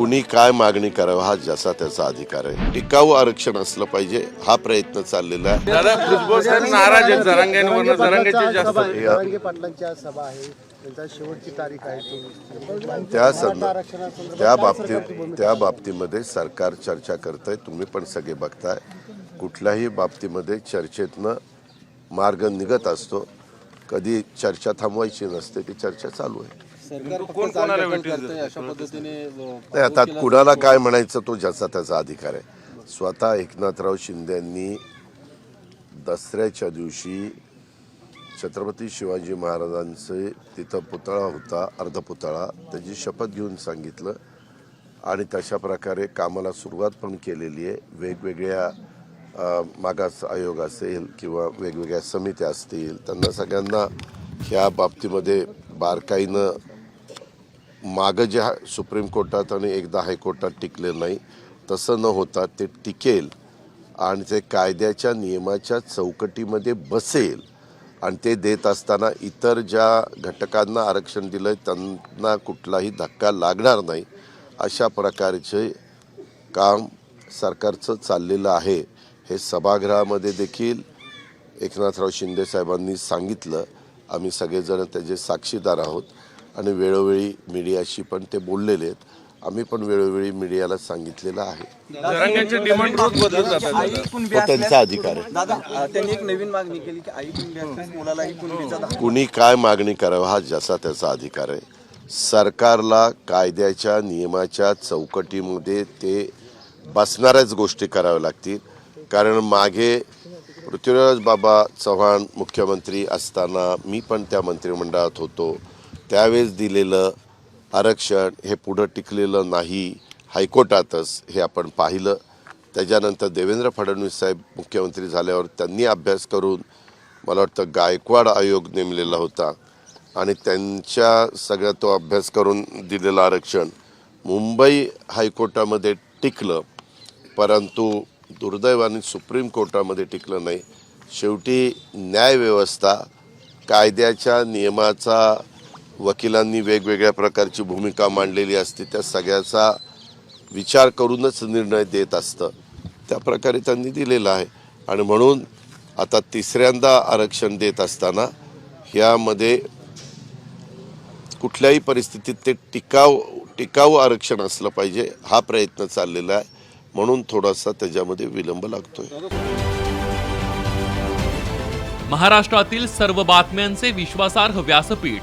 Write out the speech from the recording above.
कुणी काय मागणी करावं हा जसा त्याचा अधिकार आहे. टिकाऊ आरक्षण असलं पाहिजे हा प्रयत्न चाललेला आहे. दादा भुजबळ साहेब नाराज आहेत जास्त आहे. जरांगे पाटलांची आज सभा आहे. त्यांचा शेवटची तारीख आहे ती. त्या त्या बाबतीत त्या बाबतीमध्ये सरकार चर्चा करतंय तुम्ही पण सगळे बघताय. कुठल्याही बाबतीमध्ये चर्चेतनं मार्ग निघत असतो. कधी चर्चा थांबवायची नसते ती चर्चा चालू आहे. सरकार फक्त कोण कोणाला जागा भेटेल करतंय अशा पद्धतीने अ, नाही आता कुणाला काय म्हणायचं तो ज्याचा त्याचा अधिकार आहे. स्वतः एकनाथराव शिंदे यांनी दसऱ्याच्या दिवशी छत्रपती शिवाजी महाराजांचे तिथं पुतळा होता अर्धपुतळा. त्याची शपथ घेऊन सांगितलं आणि तशा प्रकारे कामाला सुरुवात पण केलेली आहे. वेगवेगळ्या मागास आयोग असेल किंवा वेगवेगळ्या समित्या असतील त्यांना सगळ्यांना ह्या बाबतीमध्ये बारकाईनं मागं जे सुप्रीम कोर्टात आणि एकदा हायकोर्टात टिकले नाही तसं न होता ते टिकेल आणि ते कायद्याच्या नियमाच्या चौकटीमध्ये बसेल आणि ते देत असताना इतर ज्या घटकांना आरक्षण दिलं त्यांना कुठलाही धक्का लागणार नाही. अशा प्रकारचे काम सरकारचं चाललेलं आहे. हे सभागृहामध्ये देखील एकनाथराव शिंदे साहेबांनी सांगितलं. आम्ही सगळेजण त्याचे साक्षीदार आहोत. आणि वेळोवेळी मीडियाशी पण ते बोललेले आहेत. आम्ही पण वेळोवेळी मीडियाला सांगितलेलं आहे. तो त्यांचा अधिकार आहे. दादा अ, त्यांनी एक नवीन मागणी केली की आई कुणबी असल्यास मुलालाही कुणबीचा दाखला कुणी काय मागणी करावं हा ज्याचा त्याचा अधिकार आहे. सरकारला कायद्याच्या नियमाच्या चौकटीमध्ये ते बसणाऱ्याच गोष्टी कराव्या लागतील. कारण मागे पृथ्वीराज बाबा चव्हाण मुख्यमंत्री असताना मी पण त्या मंत्रिमंडळात होतो. त्यावेळेस दिलेलं आरक्षण हे पुढं टिकलेलं नाही हायकोर्टातच हे आपण पाहिलं. त्याच्यानंतर देवेंद्र फडणवीस साहेब मुख्यमंत्री झाल्यावर त्यांनी अभ्यास करून मला वाटतं गायकवाड आयोग नेमलेला होता. आणि त्यांच्या सगळ्या तो अभ्यास करून दिलेलं आरक्षण मुंबई हायकोर्टामध्ये टिकलं परंतु दुर्दैवाने सुप्रीम कोर्टामध्ये टिकलं नाही. शेवटी न्यायव्यवस्था कायद्याच्या नियमाचा वकिलांनी वेगवेगळ्या प्रकारची भूमिका मांडलेली असते. त्या सगळ्याचा विचार करूनच निर्णय देत असतं. त्या प्रकारे त्यांनी दिलेला आहे. आणि म्हणून आता तिसऱ्यांदा आरक्षण देत असताना ह्यामध्ये कुठल्याही परिस्थितीत ते टिकाव टिकाऊ आरक्षण असलं पाहिजे हा प्रयत्न चाललेला आहे. म्हणून थोडासा त्याच्यामध्ये विलंब लागतोय. महाराष्ट्रातील सर्व बातम्यांचे विश्वासार्ह व्यासपीठ